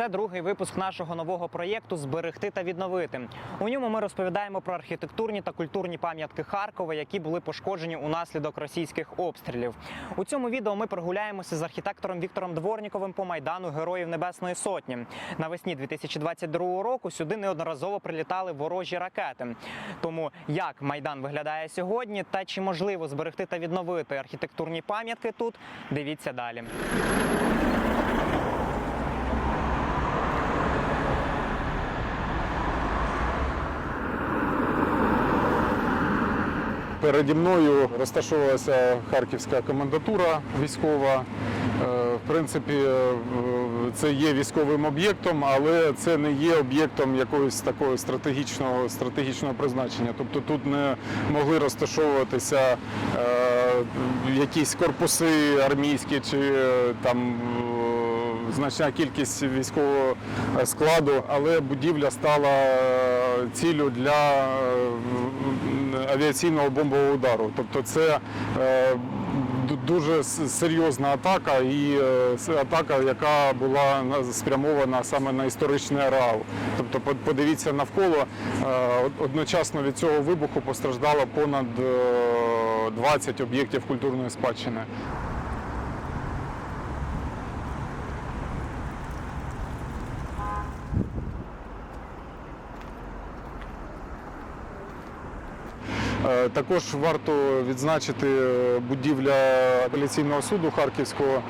Це другий випуск нашого нового проєкту Зберегти та відновити. У ньому ми розповідаємо про архітектурні та культурні пам'ятки Харкова, які були пошкоджені унаслідок російських обстрілів. У цьому відео ми прогуляємося з архітектором Віктором Дворніковим по майдану Героїв Небесної Сотні. Навесні 2022 року сюди неодноразово прилітали ворожі ракети. Тому як майдан виглядає сьогодні, та чи можливо зберегти та відновити архітектурні пам'ятки тут, дивіться далі. Переді мною розташовувалася харківська комендатура військова. Е, В принципі, е, це є військовим об'єктом, але це не є об'єктом якогось такого стратегічного, стратегічного призначення. Тобто тут не могли розташовуватися е, якісь корпуси армійські чи там значна кількість військового складу, але будівля стала е, ціллю для е, авіаційного бомбового удару. Тобто це е, дуже серйозна атака і е, атака, яка була спрямована саме на історичний ареал. Тобто подивіться навколо е, одночасно від цього вибуху постраждало понад е, 20 об'єктів культурної спадщини. Також варто відзначити е, будівля апеляційного суду Харківського,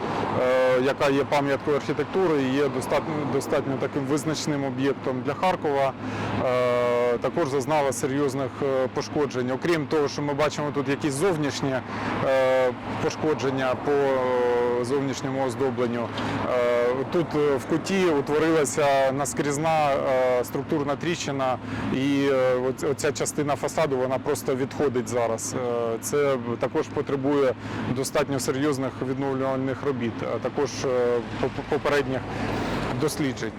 е, яка є пам'яткою архітектури і є достатньо, достатньо таким визначним об'єктом для Харкова. Е, Також зазнала серйозних е, пошкоджень. Окрім того, що ми бачимо тут якісь зовнішні е, пошкодження по е, зовнішньому оздобленню. Тут е, в куті утворилася наскрізна е, структурна тріщина, і е, оця частина фасаду вона просто відходить зараз. Це також потребує достатньо серйозних відновлювальних робіт, а також попередніх досліджень.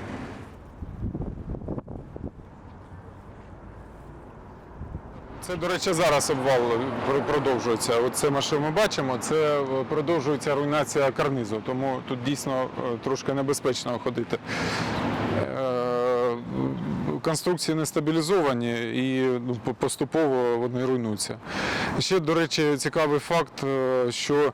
Це, до речі, зараз обвал продовжується. Оце ми, що ми бачимо, це е, продовжується руйнація карнизу, тому тут дійсно е, трошки небезпечно ходити. Е, Конструкції не стабілізовані і ну, поступово вони руйнуються. Ще, до речі, цікавий факт, що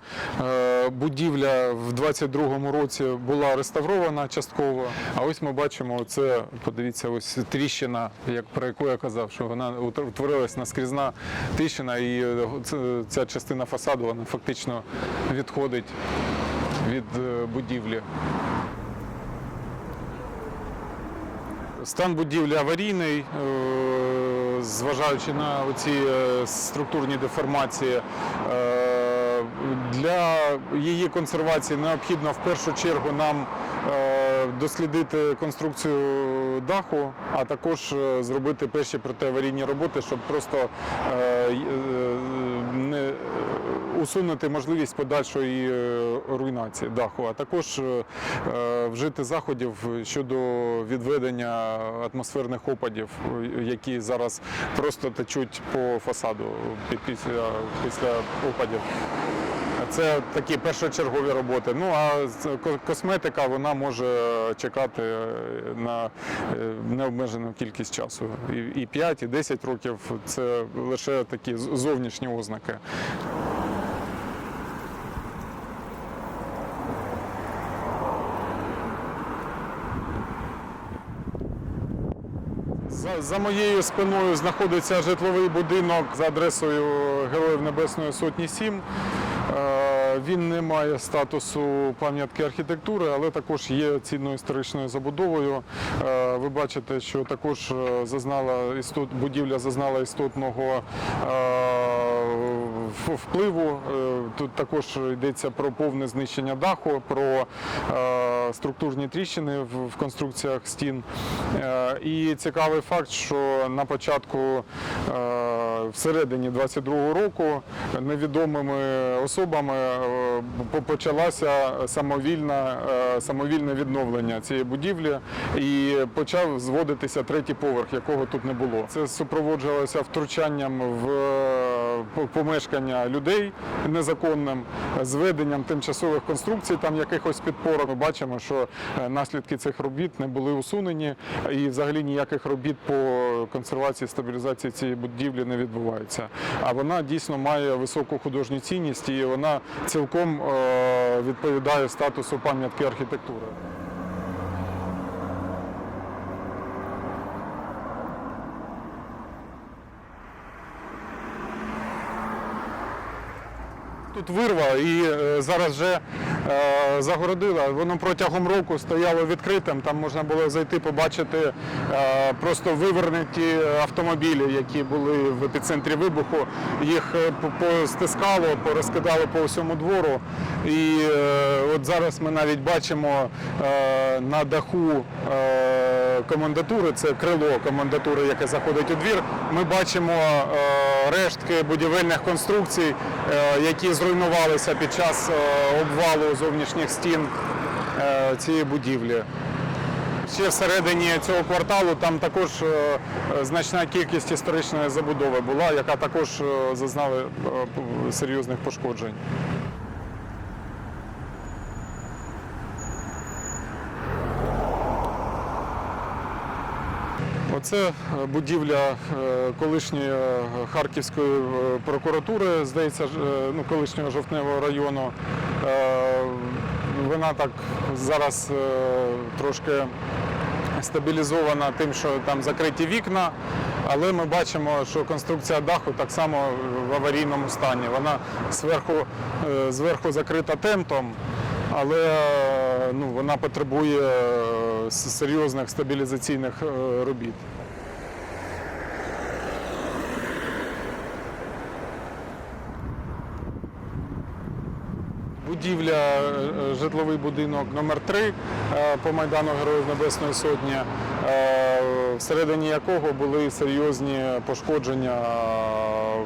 будівля в 22-му році була реставрована частково. А ось ми бачимо, це подивіться, ось тріщина, як про яку я казав, що вона утворилась наскрізна тріщина, і е, ця частина фасаду вона фактично відходить від е, будівлі. Стан будівлі аварійний, е, зважаючи на ці структурні деформації. Її консервації необхідно в першу чергу нам е, дослідити конструкцію даху, а також е, зробити перші протиаварійні роботи, щоб просто е, не усунути можливість подальшої руйнації даху, а також вжити заходів щодо відведення атмосферних опадів, які зараз просто течуть по фасаду після опадів. Це такі першочергові роботи. Ну а косметика вона може чекати е, на е, необмежену кількість часу. І- І 5, і 10 років це лише такі зовнішні ознаки. За моєю спиною знаходиться житловий будинок за адресою Героїв Небесної Сотні 7. Він не має статусу пам'ятки архітектури, але також є цінною історичною забудовою. Е, Ви бачите, що також е, зазнала істот, будівля зазнала істотного е, впливу. Тут також йдеться про повне знищення даху, про структурні тріщини в, конструкціях стін. І цікавий факт, що на початку всередині 22-го року невідомими особами е, по- почалося самовільне, самовільне відновлення цієї будівлі і почав зводитися третій поверх, якого тут не було. Це супроводжувалося втручанням в е, помешкання людей незаконним, зведенням тимчасових конструкцій, там якихось підпорок. Ми бачимо, що е, наслідки цих робіт не були усунені, і взагалі ніяких робіт по консервації стабілізації цієї будівлі не відбувається. А вона дійсно має високу художню цінність і вона цілком е, відповідає статусу пам'ятки архітектури. Тут вирва і е, зараз вже е, загородила. Воно протягом року стояло відкритим. Там можна було зайти, побачити е, просто вивернуті автомобілі, які були в епіцентрі вибуху. Їх постискало, порозкидало по всьому двору. І от зараз ми навіть бачимо на даху комендатури, це крило комендатури, яке заходить у двір. Ми бачимо е, рештки будівельних конструкцій, е, які зруйнувалися під час е, обвалу зовнішніх стін цієї будівлі. Ще всередині цього кварталу там також значна кількість історичної забудови була, яка також зазнала серйозних пошкоджень. Оце е, будівля е, колишньої е, Харківської е, прокуратури, здається, ну, колишнього жовтневого району. Вона так зараз трошки стабілізована тим, що там закриті вікна, але ми бачимо, що конструкція даху так само в аварійному стані. Вона зверху, зверху закрита тентом, але ну, вона потребує е, серйозних стабілізаційних е, робіт. Будівля, е, житловий будинок номер 3 по Майдану Героїв Небесної Сотні, всередині якого були серйозні пошкодження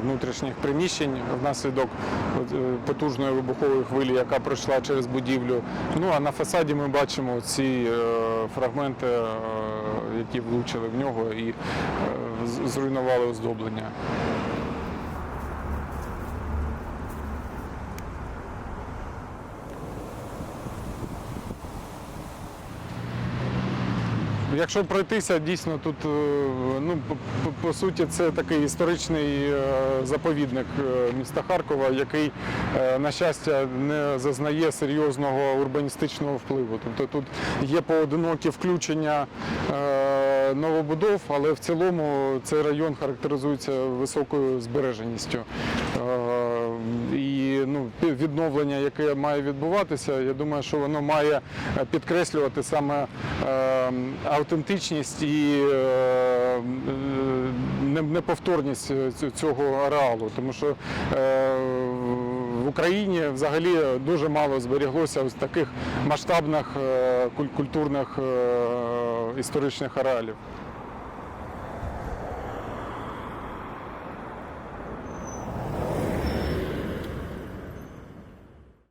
внутрішніх приміщень внаслідок е, потужної вибухової хвилі, яка пройшла через будівлю. Ну а на фасаді ми бачимо ці е, фрагменти, е, які влучили в нього і зруйнували оздоблення. Якщо пройтися, дійсно тут е, ну по, по- суті це такий історичний е, заповідник е, міста Харкова, який, на щастя, не зазнає серйозного урбаністичного впливу. Тобто тут є поодинокі включення новобудов, але в цілому цей район характеризується високою збереженістю. Відновлення, яке має відбуватися, я думаю, що воно має е, підкреслювати саме е, автентичність і е, е, не- неповторність цього ареалу. Тому що в Україні взагалі дуже мало зберіглося ось таких масштабних культурних історичних ареалів.